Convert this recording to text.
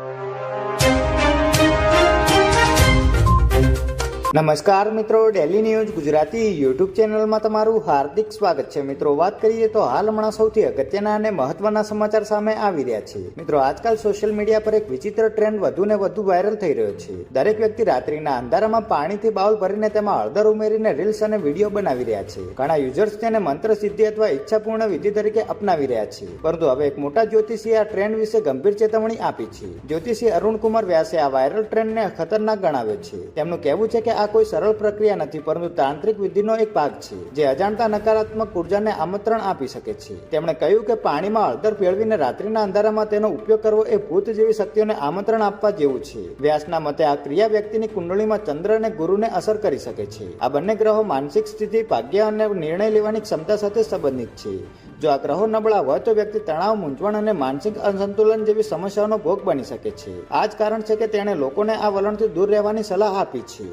you. નમસ્કાર મિત્રો daily news Gujarati YouTube ચેનલમાં તમારું હાર્દિક સ્વાગત છે. મિત્રો, વાત કરીએ તો હાલ હમણાં સૌથી અગત્યના અને મહત્વના સમાચાર સામે આવી રહ્યા છે. મિત્રો, આજકાલ સોશિયલ મીડિયા પર એક વિચિત્ર ટ્રેન્ડ વધુ ને વધુ વાયરલ થઈ રહ્યો છે. દરેક વ્યક્તિ રાત્રિના અંધારામાં પાણીથી બાઉલ ભરીને તેમાં હળદર ઉમેરીને રીલ્સ અને વીડિયો બનાવી રહ્યા છે. ઘણા યુઝર્સ તેને મંત્ર સિદ્ધિ અથવા ઈચ્છાપૂર્ણ વિધિ તરીકે અપનાવી રહ્યા છે. પરંતુ હવે એક મોટા જ્યોતિષીએ આ ટ્રેન્ડ વિશે ગંભીર ચેતવણી આપી છે. જ્યોતિષી અરુણ કુમાર વ્યાસે આ વાયરલ ટ્રેન્ડને ખતરનાક ગણાવ્યો છે. તેમનું કહેવું છે કે આ કોઈ સરળ પ્રક્રિયા નથી, પરંતુ તાંત્રિક વિધિનો એક ભાગ છે, જે અજાણતા નકારાત્મક ઉર્જાને આમંત્રણ આપી શકે છે. તેમણે કહ્યું કે પાણીમાં હળદર ભેળવીને રાત્રિના અંધારામાં તેનો ઉપયોગ કરવો એ ભૂત જેવી શક્તિઓને આમંત્રણ આપવા જેવું છે. વ્યાસના મતે આ ક્રિયા વ્યક્તિની કુંડળીમાં ચંદ્ર અને ગુરુને અસર કરી શકે છે. આ બંને ગ્રહો માનસિક સ્થિતિ, ભાગ્ય અને નિર્ણય લેવાની ક્ષમતા સાથે સંબંધિત છે. જો આ ગ્રહો નબળા હોય તો વ્યક્તિ તણાવ, મૂંઝવણ અને માનસિક અસંતુલન જેવી સમસ્યાઓનો ભોગ બની શકે છે. આ જ કારણ છે કે તેણે લોકોને આ વલણથી દૂર રહેવાની સલાહ આપી છે.